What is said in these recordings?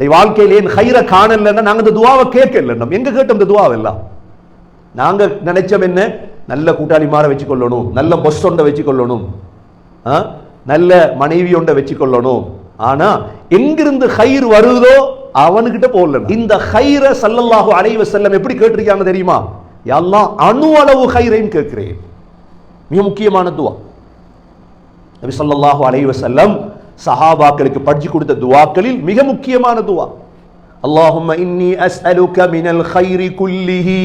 இந்த வாழ்க்கையில ஏன் ஹைர காணலன்னா நாங்கள் இந்த துவாவை கேட்கல நம்ம எங்க கேட்டோம் இந்த துவாவை எல்லாம் நாங்க நினைச்சோம் என்ன? நல்ல கூட்டாளி மாற வச்சுக்கொள்ளணும் நல்ல பொஸ் ஒன்றை வச்சுக்கொள்ளணும் நல்ல மனைவி ஒன்றை வச்சுக்கொள்ளணும். ஆனா எங்கிருந்து ஹைர் வருதோ அவனுக்கிட்ட போகல இந்த ஹைர சல்லல்லாஹு அலைஹி செல்லம் எப்படி கேட்டிருக்காங்க தெரியுமா? எல்லாம் அணு அளவு ஹைரைன்னு கேட்கிறேன். மிக முக்கியமான துவா. நபி ஸல்லல்லாஹு அலைஹி செல்லம் சஹாபாக்களுக்கு படிச்சு கொடுத்த துவாக்களில் மிக முக்கியமான துவா. அல்லாஹும் இன்னி அஸ்அலுக மினல் ஹைரி குல்லிஹி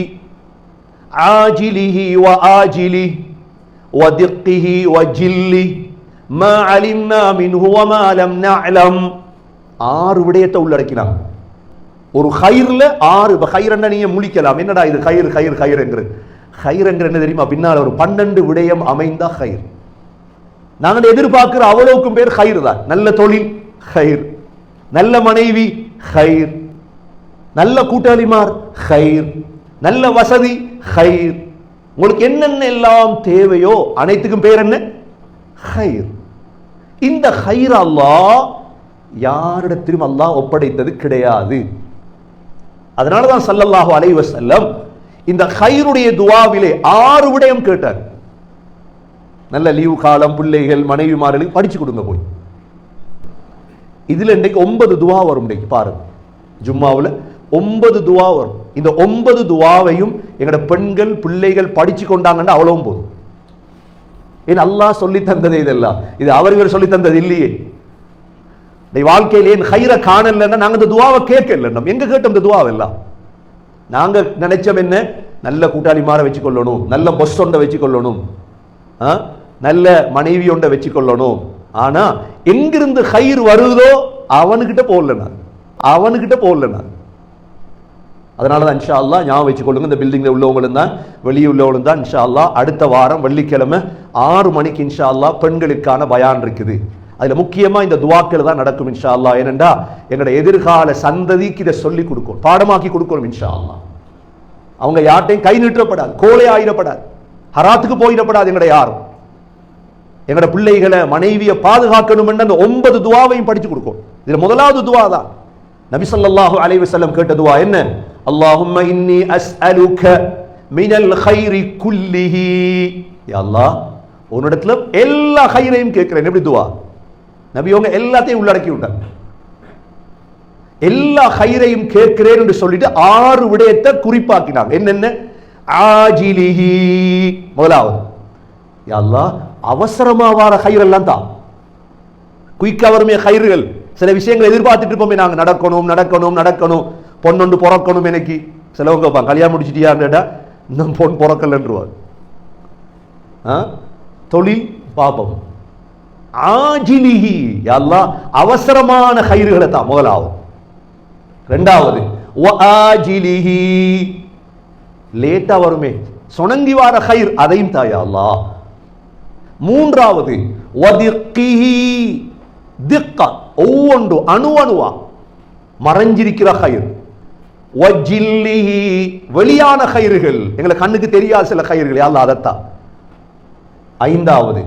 ஆஜிலிஹி வ ஆஜிலி வ திக்கிஹி வ ஜில்லி மா அலிம்னா மின்ஹு வ மா லம் நஅலம் ஆறு விடயத்தை உள்ளடக்கினாங்க ஒரு ஹயிர்ல ஆறு இப்போ ஹயிரன்னா நீங்க முழிக்கலாம் என்னடா இது ஹயிர் ஹயிர் ஹயிர்ங்கிறது ஹயிரங்கிற என்ன தெரியுமா பின்னால் ஒரு பன்னெண்டு விடயம் அமைந்தா ஹைர் நாங்கள் எதிர்பார்க்கிற அவ்வளவுக்கும் பேர் ஹயிர் தான். நல்ல தொழில் ஹயிர் நல்ல மனைவி ஹயிர் நல்ல கூட்டாளிமார் ஹயிர் நல்ல வசதி ஹயிர் உங்களுக்கு என்னென்ன எல்லாம் தேவையோ அனைத்துக்கும் பேர் என்ன? ஹயிர் இந்த ஹயிர் அல்லாஹ் யாரிடத்திலும் அல்லாஹ் ஒப்படைத்தது கிடையாது. அதனால தான் சல்லல்லாஹு அலைவசல்லம் இந்த கயிறுடைய துவாவிலே ஆறு விடயம் கேட்டார். நல்ல லீவு காலம் பிள்ளைகள் மனைவிமார்களுக்கு படிச்சு கொடுங்க போய். இதுல இன்றைக்கு ஒன்பது துவா வரும் இன்றைக்கு பாருங்க. ஜும்மாவுல ஒன்பது துவா வரும். இந்த ஒன்பது துவாவையும் எங்களோட பெண்கள் பிள்ளைகள் படிச்சு கொண்டாங்கன்னா அவ்வளவும் போதும். ஏன் அல்லாஹ் சொல்லி தந்தது இதெல்லாம். இது அவர்கள் சொல்லி தந்தது இல்லையே. இந்த ஏன் ஹைர காணலன்னா நாங்கள் இந்த துவாவை கேட்கல நம்ம. எங்க கேட்டோம் இந்த துவாவை எல்லாம்? நாங்க நினைச்சோம் என்ன? நல்ல கூட்டாளி மாற வச்சுக்கொள்ளணும். நல்ல பொஸ் ஒன்றை வச்சுக்கொள்ளணும். ஆ? நல்ல மனைவி ஒன்றை வச்சுக்கொள்ளணும். ஆனா எங்கிருந்து கயிறு வருதோ அவனுக்கிட்ட போகல நான். அவனுக்கிட்ட போகல நான். அதனால தான் இன்ஷா அல்லாஹ் ஞாபகம் வச்சுக்கொள்ளுங்க. இந்த பில்டிங்கில் உள்ளவங்களும் தான் வெளியே உள்ளவங்களும் தான் இன்ஷா அல்லா அடுத்த வாரம் வெள்ளிக்கிழமை ஆறு மணிக்கு இன்ஷா அல்லா பெண்களுக்கான பயான் இருக்குது. அதுல முக்கியமா இந்த துவாக்கள் தான் நடக்கும் இன்ஷா அல்லாஹ் ஏனென்றா எங்களோட எதிர்கால சந்ததிக்கு இதை சொல்லி கொடுக்கும் பாடமாக்கி கொடுக்கணும் இன்ஷா அல்லாஹ் அவங்க யார்ட்டையும் கை நீட்டப்படாது கோலை ஆயிடப்படாது. ஹராத்துக்கு போயிடப்படாது எங்களோட யாரும். எங்களோட பிள்ளைகளை மனைவியை பாதுகாக்கணும் அந்த ஒன்பது துவாவையும் படிச்சு கொடுக்கும். இதுல முதலாவது துவா தான். நபி அலைவு செல்லம் வஸல்லம் கேட்ட துவா என்ன? அல்லாஹும் இன்னி அஸ்அலுக மினல் ஹைரி குல்லிஹி. அல்லாஹ் உன்னிடத்துல எல்லா ஹைரையும் கேட்கிறேன். எப்படி துவா? நபி அவங்க எல்லாத்தையும் உள்ளடக்கி விட்டார் எல்லா ஹைரையும் கேட்கிறேன் என்று சொல்லிட்டு ஆறு விடயத்தை குறிப்பாக்கினாங்க. என்னென்ன? ஆஜிலிஹி. முதலாவது. யா அவசரமாக அவசரமா வார ஹைரெல்லாம் தான் குயிக்காக வருமே ஹைறுகள் சில விஷயங்களை எதிர்பார்த்துட்டு இருப்போமே நாங்க. நடக்கணும் நடக்கணும் நடக்கணும். பொண்ணொண்டு பிறக்கணும் எனக்கு சிலவங்க கேட்பாங்க கல்யாணம் முடிச்சிட்டியான்னு கேட்டா இன்னும் பொன் பிறக்கலன்றுவார். ஆ? தொழில் பாபம். ஆஜிலிஹி. யா அவசரமான கயிறுகளை தான் முதலாகும் ரெண்டாவது லேட்டா வருமே. சுணங்கி வார ஹைர் அதையும் தாயா அல்லாஹ். மூன்றாவது ஒவ்வொன்று அணு அணுவா மறைஞ்சிருக்கிற கயிறு. வெளியான கயிறுகள். எங்களை கண்ணுக்கு தெரியாத சில கயிறுகள் யாழ்லா அதத்தான் ஐந்தாவது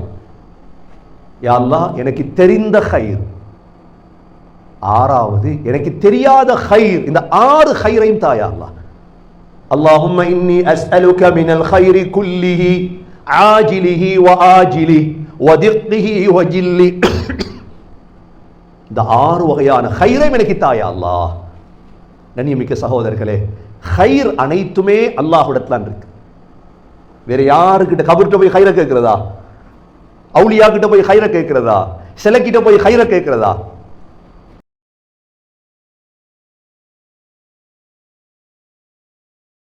யாழ்லா எனக்கு தெரிந்த கயிறு. ஆறாவது எனக்கு தெரியாத கயிறு. இந்த ஆறு கயிறையும் தாயா அல்லாஹ். அல்லாஹும் இன்னி அஸ்அலுக மினல் கயிறு குல்லிஹி. ஆஜிலிஹி வ ஆஜிலி வதிர்த்திஹி வஜில்லி இந்த ஆறு வகையான ஹைரை எனக்கு தாயா அல்லா நன்னியமிக்க சகோதரர்களே ஹைர் அனைத்துமே அல்லாஹுடத்தான் இருக்கு வேற யாருக்கிட்ட கபர்கிட்ட போய் ஹைரை கேட்கிறதா அவுளியா கிட்ட போய் ஹைரை கேட்கிறதா சிலைக்கிட்ட போய் ஹைரை கேட்கிறதா